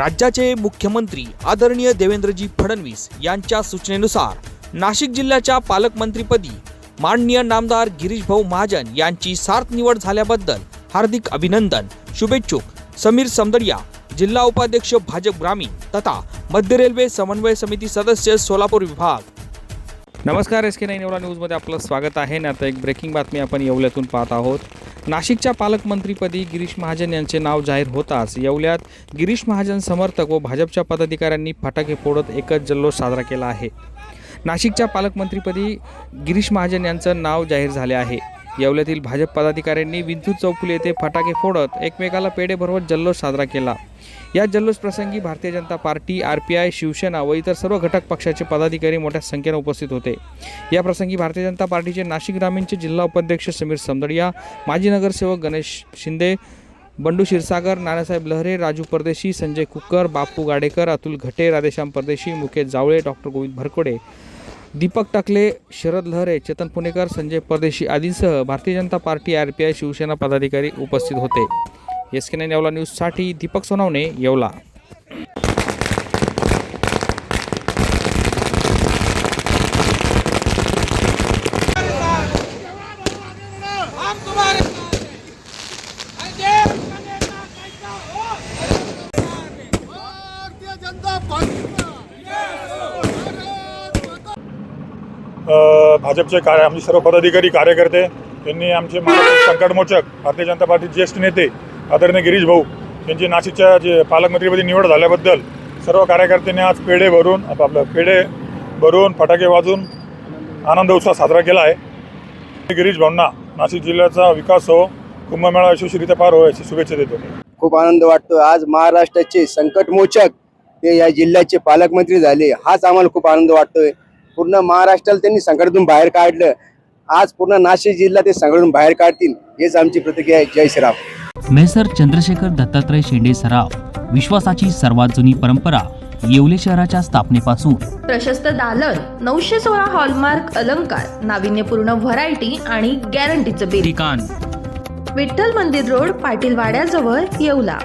राज्याचे मुख्यमंत्री आदरणीय देवेंद्रजी फडणवीस यांच्या सूचनेनुसार नाशिक जिल्ह्याच्या पालकमंत्रीपदी माननीय नामदार गिरीशभाऊ महाजन यांची सार्थ निवड झाल्याबद्दल हार्दिक अभिनंदन शुभेच्छुक. समीर समदडिया जिल्हा उपाध्यक्ष भाजप ग्रामीण तथा मध्य रेल्वे समन्वय समिती सदस्य सोलापूर विभाग. नमस्कार एस के नाईन एवढा न्यूजमध्ये आपलं स्वागत आहे. ना आता एक ब्रेकिंग बातमी आपण येवल्यातून पाहत आहोत. नाशिकच्या पालकमंत्रीपदी गिरीश महाजन यांचे नाव जाहीर होताच येवल्यात गिरीश महाजन समर्थक व भाजपच्या पदाधिकाऱ्यांनी फटाके फोडत एकच जल्लोष साजरा केला आहे. नाशिकच्या पालकमंत्रीपदी गिरीश महाजन यांचं नाव जाहीर झाले आहे. येवल्यातील भाजप पदाधिकाऱ्यांनी विद्युत चौफुले येथे फटाके फोडत एकमेकाला पेढे भरवत जल्लोष साजरा केला. या जल्लोष प्रसंगी Bharatiya Janata party R P I Shivsena व इतर सर्व घटक पक्षाचे पदाधिकारी मोठ्या संख्येने उपस्थित होते. या प्रसंगी भारतीय जनता पार्टीचे नाशिक ग्रामीणचे जिल्हा उपाध्यक्ष समीर समदडिया माजी नगरसेवक गणेश शिंदे बंडू क्षीरसागर नानासाहेब लहरे राजू परदेशी संजय कुक्कर बापू गाडेकर अतुल घटे राधेश्याम परदेशी मुकेश जावळे डॉक्टर गोविंद भरकोडे दीपक टाकले शरद लहरे चेतन पुणेकर संजय परदेशी आदींसह Bharatiya Janata party R P I Shivsena पदाधिकारी उपस्थित होते. एस के नाईन येवला न्यूजसाठी दीपक सोनावणे येवला. तुम्हारे साथ हैं। अरे देश का नेता कैसा हो? भारतीय जनता पार्टीचा अ, भाजपचे कार्य आमचे सर्व पदाधिकारी कार्यकर्ते यांनी आमचे महाराष्ट्र संकटमोचक भारतीय जनता पार्टीचे ज्येष्ठ नेते आदरणीय गिरीश भाऊ यांची नाशिकच्या जे पालकमंत्रीपदी निवड झाल्याबद्दल सर्व कार्यकर्त्यांनी आज पेढे भरून आपलं पेढे भरून फटाके वाजून आनंद उत्सव साजरा केला आहे. गिरीश भाऊंना नाशिक जिल्ह्याचा विकास हो कुंभमेळा यशस्वीरित्या पार हो याची शुभेच्छा देतो. खूप आनंद वाटतो. आज महाराष्ट्राचे संकटमोचक ते या जिल्ह्याचे पालकमंत्री झाले. हाच आम्हाला खूप आनंद वाटतोय. पूर्ण महाराष्ट्राला त्यांनी संकटातून बाहेर काढलं. आज पूर्ण नाशिक जिल्हा ते संकटातून बाहेर काढतील हेच आमची प्रतिक्रिया आहे. जय श्रीराम. मेसर चंद्रशेखर दत्तात्रय शेंडे सराव विश्वासाची सर्वात जुनी परंपरा येवले शहराच्या स्थापनेपासून. प्रशस्त दालन नऊशे सोळा हॉलमार्क अलंकार नाविन्यपूर्ण व्हरायटी आणि गॅरंटीचं बिल. ठिकाण. विठ्ठल मंदिर रोड पाटील वाड्याजवळ येवला.